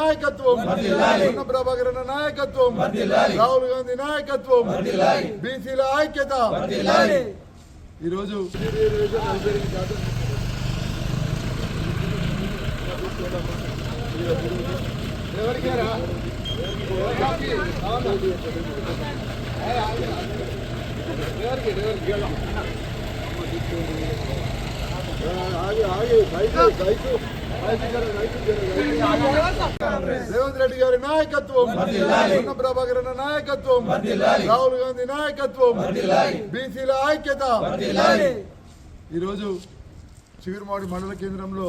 నాయకత్వం. పొన్నం ప్రభాకర్ అన్న నాయకత్వం. రాహుల్ గాంధీ నాయకత్వం. బీసీల ఐక్యత. ఈరోజు ఎవరికేరా ఎవరికి? ఎవరికి? ఆగి ఆగి రైతు రైతు రేవంత్ రెడ్డి గారి నాయకత్వం పొన్నం ప్రభాకర్ నాయకత్వం రాహుల్ గాంధీ నాయకత్వం బీసీల ఐక్యత. ఈరోజు చిగురుమాడి మండల కేంద్రంలో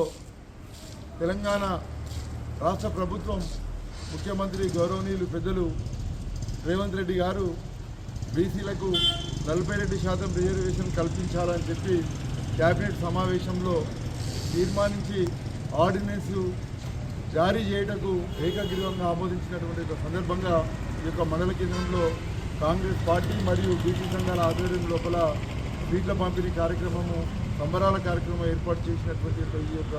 తెలంగాణ రాష్ట్ర ప్రభుత్వం ముఖ్యమంత్రి గౌరవనీయులు పెద్దలు రేవంత్ రెడ్డి గారు బీసీలకు నలభై రెండు శాతం రిజర్వేషన్ కల్పించాలని చెప్పి కేబినెట్ సమావేశంలో తీర్మానించి ఆర్డినెన్స్ జారీ చేయటకు ఏకగ్రీవంగా ఆమోదించినటువంటి సందర్భంగా ఈ యొక్క మండల కేంద్రంలో కాంగ్రెస్ పార్టీ మరియు బీసీ సంఘాల ఆధ్వర్యం లోపల సీట్ల పంపిణీ కార్యక్రమము సంబరాల కార్యక్రమం ఏర్పాటు చేసినటువంటి ఈ యొక్క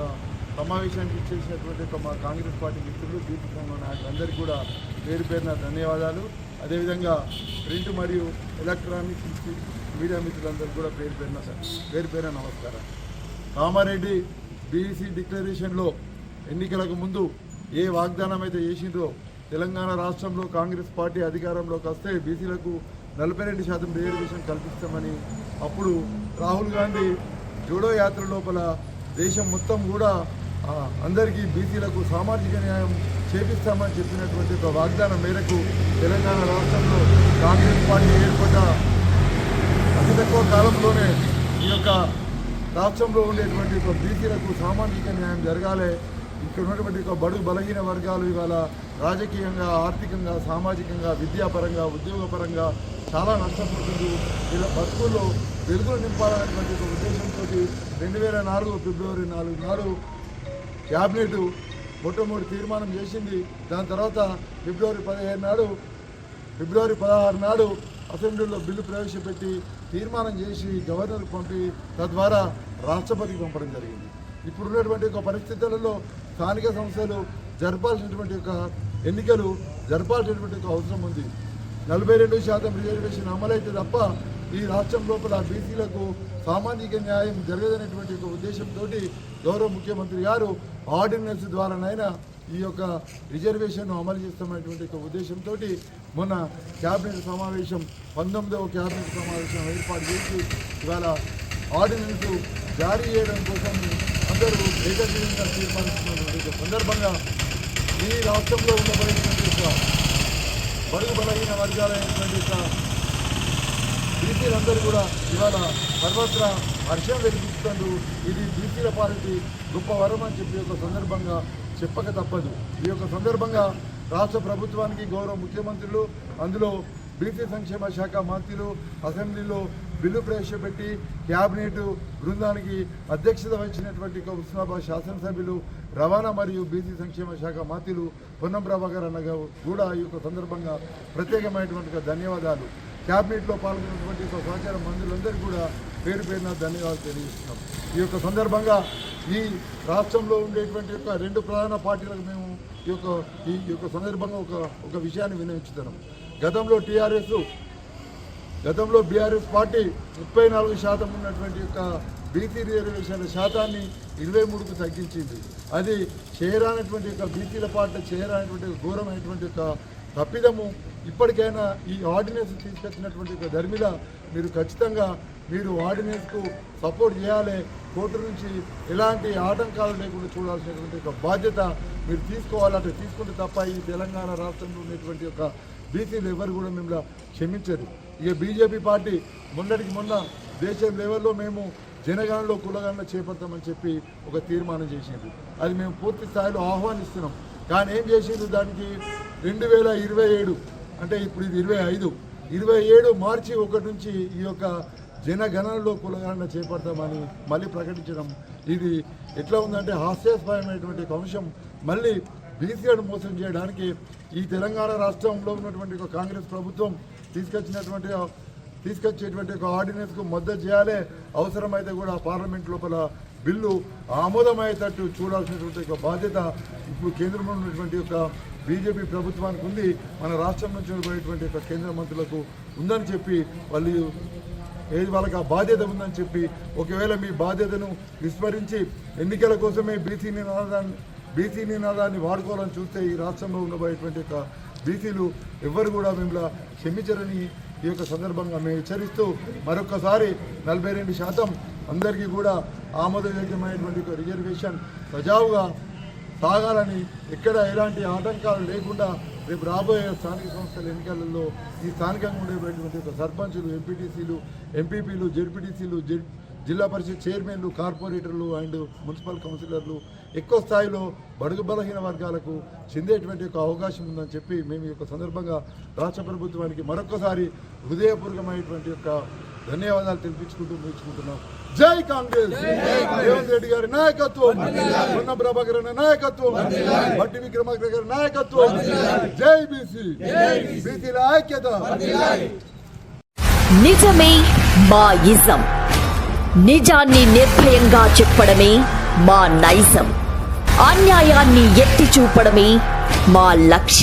సమావేశానికి ఇచ్చేసినటువంటి ఒక మా కాంగ్రెస్ పార్టీ మిత్రులు బీసీ సంఘం నాయకులందరికీ కూడా పేరు పేరున ధన్యవాదాలు. అదేవిధంగా ప్రింట్ మరియు ఎలక్ట్రానిక్ మీడియా మిత్రులందరికీ కూడా పేరు పేరున పేరు పేరున నమస్కారం కామారెడ్డి బీసీ డిక్లరేషన్లో ఎన్నికలకు ముందు ఏ వాగ్దానం అయితే చేసిందో తెలంగాణ రాష్ట్రంలో కాంగ్రెస్ పార్టీ అధికారంలోకి వస్తే బీసీలకు నలభై రెండు శాతం రిజర్వేషన్ కల్పిస్తామని అప్పుడు రాహుల్ గాంధీ జోడో యాత్ర లోపల దేశం మొత్తం కూడా అందరికీ బీసీలకు సామాజిక న్యాయం చేపిస్తామని చెప్పినటువంటి ఒక వాగ్దానం మేరకు తెలంగాణ రాష్ట్రంలో కాంగ్రెస్ పార్టీ ఏర్పడ్డ అతి తక్కువ కాలంలోనే ఈ యొక్క రాష్ట్రంలో ఉండేటువంటి ఒక బీసీలకు సామాజిక న్యాయం జరగాలి ఇక్కడ ఉన్నటువంటి ఒక బడుగు బలహీన వర్గాలు ఇవాళ రాజకీయంగా ఆర్థికంగా సామాజికంగా విద్యాపరంగా ఉద్యోగపరంగా చాలా నష్టపోతుంది ఇలా బతుకుల్లో వెలుగులు నింపాలనేటువంటి ఒక ఉద్దేశంతో రెండు వేల నాలుగు ఫిబ్రవరి నాలుగు నాడు క్యాబినెట్ మొట్టమొదటి తీర్మానం చేసింది. దాని తర్వాత ఫిబ్రవరి పదిహేను నాడు ఫిబ్రవరి పదహారు నాడు అసెంబ్లీలో బిల్లు ప్రవేశపెట్టి తీర్మానం చేసి గవర్నర్కి పంపి తద్వారా రాష్ట్రపతికి పంపడం జరిగింది. ఇప్పుడు ఉన్నటువంటి ఒక పరిస్థితులలో స్థానిక సంస్థలు జరపాల్సినటువంటి ఒక ఎన్నికలు జరపాల్సినటువంటి ఒక అవసరం ఉంది. నలభై రెండు శాతం రిజర్వేషన్ అమలైతే తప్ప ఈ రాష్ట్రం లోపల బీసీలకు సామాజిక న్యాయం జరగదనేటువంటి ఒక ఉద్దేశంతో గౌరవ ముఖ్యమంత్రి గారు ఆర్డినెన్స్ ద్వారానైనా ఈ యొక్క రిజర్వేషన్ను అమలు చేస్తున్నటువంటి ఒక ఉద్దేశంతో మొన్న క్యాబినెట్ సమావేశం పంతొమ్మిదవ క్యాబినెట్ సమావేశం ఏర్పాటు చేసి ఇవాళ ఆర్డినెన్స్ జారీ చేయడం కోసం అందరూ ఏకగ్రీవంగా తీర్మానిస్తున్నటువంటి సందర్భంగా ఈ రాష్ట్రంలో ఉండబడినటువంటి ఒక బడుగు బలహీన వర్గాలైనటువంటి యొక్క బీసీలందరూ కూడా ఇవాళ సర్వత్రా హర్షం వెలిగిస్తున్నారు ఇది బీసీల పార్టీ గొప్ప వరం అని చెప్పి ఒక సందర్భంగా చెప్పక తప్పదు. ఈ యొక్క సందర్భంగా రాష్ట్ర ప్రభుత్వానికి గౌరవ ముఖ్యమంత్రులు అందులో బీసీ సంక్షేమ శాఖ మంత్రులు అసెంబ్లీలో బిల్లు ప్రవేశపెట్టి క్యాబినెట్ బృందానికి అధ్యక్షత వహించినటువంటి ఒక శాసనసభ్యులు రవాణా మరియు బీసీ సంక్షేమ శాఖ మంత్రులు పొన్నం ప్రభాకర్ అన్న గారు కూడా ఈ యొక్క సందర్భంగా ప్రత్యేకమైనటువంటి ధన్యవాదాలు. క్యాబినెట్లో పాల్గొన్నటువంటి సహచార మంత్రులందరికీ కూడా పేరు పేరున ధన్యవాదాలు తెలియజేస్తున్నాం. ఈ యొక్క సందర్భంగా ఈ రాష్ట్రంలో ఉండేటువంటి యొక్క రెండు ప్రధాన పార్టీలకు మేము ఈ యొక్క ఈ యొక్క సందర్భంగా ఒక ఒక విషయాన్ని వినియోగించుతున్నాం గతంలో టీఆర్ఎస్ గతంలో బీఆర్ఎస్ పార్టీ ముప్పై నాలుగు శాతం ఉన్నటువంటి యొక్క బీసీ రిజర్వేషన్ల శాతాన్ని ఇరవై మూడుకు తగ్గించింది. అది చేయరానటువంటి యొక్క బీసీల పార్టీ చేయరానటువంటి ఘోరమైనటువంటి యొక్క తప్పిదము ఇప్పటికైనా ఈ ఆర్డినెన్స్ తీసుకొచ్చినటువంటి ఒక ధర్మిల మీరు ఖచ్చితంగా మీరు ఆర్డినెన్స్కు సపోర్ట్ చేయాలి. కోర్టు నుంచి ఎలాంటి ఆటంకాలు లేకుండా చూడాల్సినటువంటి ఒక బాధ్యత మీరు తీసుకోవాలంటే తీసుకుంటే తప్ప ఈ తెలంగాణ రాష్ట్రంలో ఉన్నటువంటి ఒక బీసీలు ఎవరు కూడా మిమ్మల్ని క్షమించరు ఇక బీజేపీ పార్టీ మొన్నటికి మొన్న దేశం లెవెల్లో మేము జనగణలో కులగణన చేపడతామని చెప్పి ఒక తీర్మానం చేసింది అది మేము పూర్తి స్థాయిలో ఆహ్వానిస్తున్నాం. కానీ ఏం చేసింది దానికి? రెండు వేల ఇరవై ఏడు అంటే ఇప్పుడు ఇది ఇరవై ఐదు. ఇరవై ఏడు మార్చి ఒకటి నుంచి ఈ యొక్క జనగణనలో కులగణన చేపడతామని మళ్ళీ ప్రకటించడం. ఇది ఎట్లా ఉందంటే హాస్యాస్పదమైనటువంటి ఒక అంశం. మళ్ళీ బీసీలను మోసం చేయడానికి ఈ తెలంగాణ రాష్ట్రంలో ఉన్నటువంటి ఒక కాంగ్రెస్ ప్రభుత్వం తీసుకొచ్చినటువంటి తీసుకొచ్చేటువంటి ఒక ఆర్డినెన్స్కు మద్దతు చేయాలి. అవసరమైతే కూడా పార్లమెంట్ లోపల బిల్లు ఆమోదమయ్యేటట్టు చూడాల్సినటువంటి ఒక బాధ్యత ఇప్పుడు కేంద్రంలో ఉన్నటువంటి ఒక బీజేపీ ప్రభుత్వానికి ఉంది మన రాష్ట్రం నుంచి పోయేటువంటి ఒక కేంద్ర మంత్రులకు ఉందని చెప్పి వాళ్ళు ఏది వాళ్ళకి ఆ బాధ్యత ఉందని చెప్పి ఒకవేళ మీ బాధ్యతను విస్మరించి ఎన్నికల కోసమే బీసీ నినాదాన్ని బీసీ నినాదాన్ని వాడుకోవాలని చూస్తే ఈ రాష్ట్రంలో ఉండబోయేటువంటి ఒక బీసీలు ఎవ్వరు కూడా మిమ్మల్ని క్షమించరని ఈ యొక్క సందర్భంగా మేము హెచ్చరిస్తూ మరొకసారి నలభై రెండు శాతం అందరికీ కూడా ఆమోదయోగ్యమైనటువంటి ఒక రిజర్వేషన్ సజావుగా సాగాలని ఎక్కడ ఎలాంటి ఆటంకాలు లేకుండా రేపు రాబోయే స్థానిక సంస్థల ఎన్నికలలో ఈ స్థానికంగా ఉండేటువంటి ఒక సర్పంచులు ఎంపీటీసీలు ఎంపీపీలు జెడ్పీటీసీలు జెడ్ జిల్లా పరిషత్ చైర్మన్లు కార్పొరేటర్లు అండ్ మున్సిపల్ కౌన్సిలర్లు ఎక్కువ స్థాయిలో బడుగు బలహీన వర్గాలకు చెందేటువంటి ఒక అవకాశం ఉందని చెప్పి మేము ఈ యొక్క సందర్భంగా రాష్ట్ర ప్రభుత్వానికి మరొకసారి హృదయపూర్వకమైనటువంటి యొక్క ధన్యవాదాలు తెలిపించుకుంటూ ముగించుకుంటున్నాం. జై కాంగ్రెస్. రేవంత్ రెడ్డి గారి నాయకత్వం. పొన్న ప్రభాకర్ నాయకత్వం. బట్టి విక్రమార్క గారి నాయకత్వం. జై బీసీ. బీసీల ఐక్యత. నిజమే మా ఇజం నిజాన్ని నిర్భయంగా చెప్పడమే మా నైజం. అన్యాయాన్ని ఎత్తి చూపడమే మా లక్ష్యం.